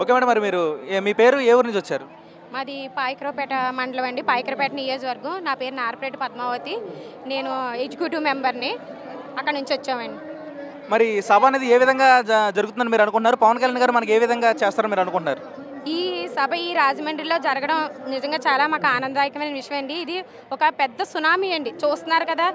Okay madam మరి మీరు మీ పేరు ఏ ఊరు నుంచి వచ్చారు? మాది పాయకరావుపేట మండలం అండి పాయకరావుపేట నియోజకవర్గం. నా పేరు నారపేట పద్మావతి. నేను ఎగ్జిక్యూటివ్ మెంబర్ని అక్కడ నుంచి వచ్చామండి. మరి సభ అనేది ఏ విధంగా జరుగుతుందని మీరు అనుకుంటున్నారు? పవన్ కళ్యాణ్ గారు మనకి ఏ విధంగా చేస్తారని మీరు అనుకుంటున్నారు? ఈ సభ ఈ రాజమండ్రిలో జరగడం నిజంగా చాలా మాకు ఆనందదాయకమైన విషయం అండి. ఇది ఒక పెద్ద సునామీ అండి. చూస్తున్నారు కదా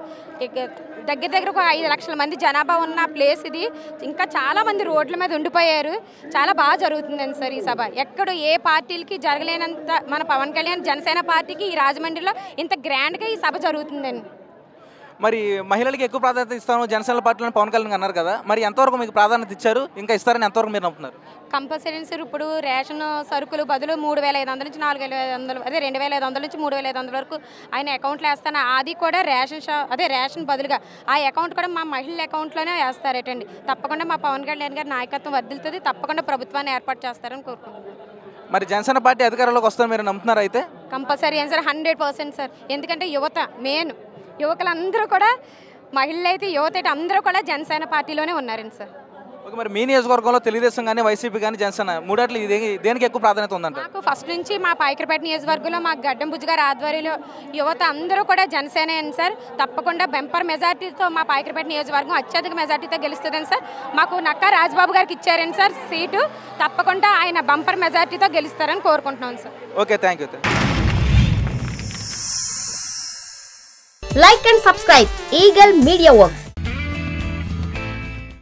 దగ్గర దగ్గర ఒక ఐదు లక్షల మంది జనాభా ఉన్న ప్లేస్ ఇది. ఇంకా చాలా మంది రోడ్ల మీద ఉండిపోయారు. చాలా బాగా జరుగుతుందండి సార్ ఈ సభ. ఎక్కడ ఏ పార్టీలకి జరగలేనంత మన పవన్ కళ్యాణ్ జనసేన పార్టీకి ఈ రాజమండ్రిలో ఇంత గ్రాండ్గా ఈ సభ జరుగుతుందండి. మరి మహిళలకి ఎక్కువ ప్రాధాన్యత ఇస్తాను జనసేన పార్టీలో పవన్ కళ్యాణ్ అన్నారు కదా. మరి ఎంతవరకు మీకు ప్రాధాన్యత ఇచ్చారు? ఇంకా ఇస్తారని ఎంతవరకు మీరు నమ్ముతున్నారు? కంపల్సరీ సార్ ఇప్పుడు రేషన్ సరుకులు బదులు మూడు వేల ఐదు వందల నుంచి నాలుగు వేల ఐదు వందలు అదే రెండు వేల ఐదు వందల నుంచి మూడు వేల ఐదు వందల వరకు ఆయన అకౌంట్లో వేస్తాను అది కూడా రేషన్ షా అదే రేషన్ బదులుగా. ఆ అకౌంట్ కూడా మా మహిళల అకౌంట్లోనే వేస్తారటండి. తప్పకుండా మా పవన్ కళ్యాణ్ గారి నాయకత్వం వర్దిల్తుంది తప్పకుండా ప్రభుత్వాన్ని ఏర్పాటు చేస్తారని కోరుకుంటున్నాను. మరి జనసేన పార్టీ అధికారంలోకి వస్తారని మీరు నమ్ముతున్నారు అయితే? Compulsory sir hundred percent sir. ఎందుకంటే యువత మెయిన్. యువకులందరూ కూడా మహిళలు అయితే యువత అయితే అందరూ కూడా జనసేన పార్టీలోనే ఉన్నారండి సార్. ఓకే మరి మీ నియోజకవర్గంలో తెలుగుదేశం కానీ వైసీపీ కానీ జనసేన మూడాట్లు ఇది దేనికి ఎక్కువ ప్రాధాన్యత ఉందంట మాకు ఫస్ట్ నుంచి మా పాయకరపేట నియోజకవర్గంలో మా గడ్డం బుజ్జి గారి ఆధ్వర్యంలో యువత అందరూ కూడా జనసేన సార్. తప్పకుండా బెంపర్ మెజార్టీతో మా పాయకరపేట నియోజకవర్గం అత్యధిక మెజార్టీతో గెలుస్తుందని సార్. మాకు నక్కా రాజబాబు గారికి ఇచ్చారని సార్ సీటు. తప్పకుండా ఆయన బంపర్ మెజార్టీతో గెలుస్తారని కోరుకుంటున్నాం sir. Okay thank you. Like and subscribe Eagle Media Works.